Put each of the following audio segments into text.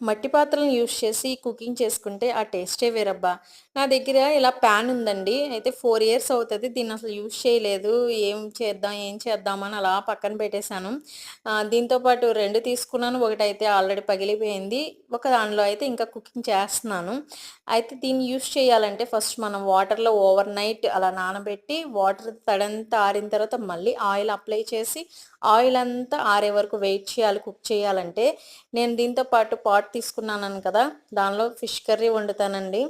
మట్టి పాత్రలను యూజ్ చేసి కుకింగ్ చేసుకుంటే ఆ టేస్టే వేరబ్బా. నా దగ్గర ఇలా ప్యాన్ ఉందండి. అయితే ఫోర్ ఇయర్స్ అవుతుంది. దీన్ని అసలు యూజ్ చేయలేదు. ఏం చేద్దాం ఏం చేద్దామని అలా పక్కన పెట్టేశాను. దీంతో పాటు రెండు తీసుకున్నాను. ఒకటి అయితే ఆల్రెడీ పగిలిపోయింది. ఒక దానిలో అయితే ఇంకా కుకింగ్ చేస్తున్నాను. అయితే దీన్ని యూజ్ చేయాలంటే ఫస్ట్ మనం వాటర్లో ఓవర్ నైట్ అలా నానబెట్టి వాటర్ తడంతా ఆరిన తర్వాత మళ్ళీ ఆయిల్ అప్లై చేసి ఆయిల్ అంతా ఆరే వరకు వెయిట్ చేయాలి కుక్ చేయాలంటే. నేను దీంతో పాటు పాట్ తీసుకున్నాను కదా దానిలో ఫిష్ కర్రీ వండుతానండి.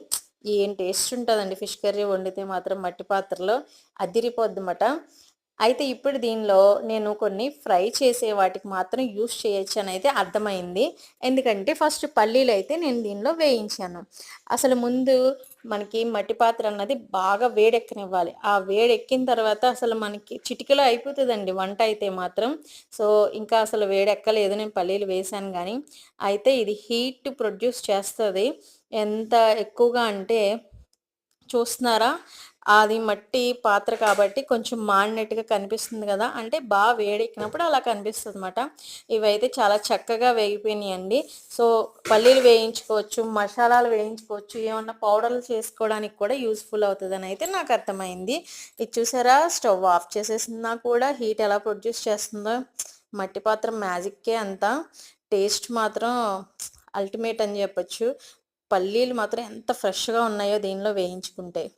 ఏం టేస్ట్ ఉంటుందండి ఫిష్ కర్రీ వండితే మాత్రం మట్టి పాత్రలో అదిరిపోద్దన్నమాట. అయితే ఇప్పుడు దీనిలో నేను కొన్ని ఫ్రై చేసే వాటికి మాత్రం యూస్ చేయొచ్చు అని అయితే అర్థమైంది. ఎందుకంటే ఫస్ట్ పల్లీలు అయితే నేను దీనిలో వేయించాను. అసలు ముందు మనకి మట్టి పాత్ర అన్నది బాగా వేడెక్కనివ్వాలి. ఆ వేడెక్కిన తర్వాత అసలు మనకి చిటికలో అయిపోతుందండి వంట అయితే మాత్రం. సో ఇంకా అసలు వేడెక్కలేదు. నేను పల్లీలు వేశాను కానీ అయితే ఇది హీట్ ప్రొడ్యూస్ చేస్తుంది. ఎంత ఎక్కువగా అంటే చూస్తున్నారా? అది మట్టి పాత్ర కాబట్టి కొంచెం మాడినట్టుగా కనిపిస్తుంది కదా. అంటే బాగా వేడెక్కినప్పుడు అలా కనిపిస్తుంది అనమాట ఇవైతే చాలా చక్కగా వేగిపోయినాయండి. సో పల్లీలు వేయించుకోవచ్చు మసాలాలు వేయించుకోవచ్చు ఏమన్నా పౌడర్లు చేసుకోవడానికి కూడా యూస్ఫుల్ అవుతుందని అయితే నాకు అర్థమైంది. ఇది చూసారా? స్టవ్ ఆఫ్ చేసేసినా కూడా హీట్ ఎలా ప్రొడ్యూస్ చేస్తుందో. మట్టి పాత్ర మ్యాజిక్కే అంతా. టేస్ట్ మాత్రం అల్టిమేట్ అని చెప్పచ్చు. పల్లీలు మాత్రం ఎంత ఫ్రెష్గా ఉన్నాయో దీనిలో వేయించుకుంటే.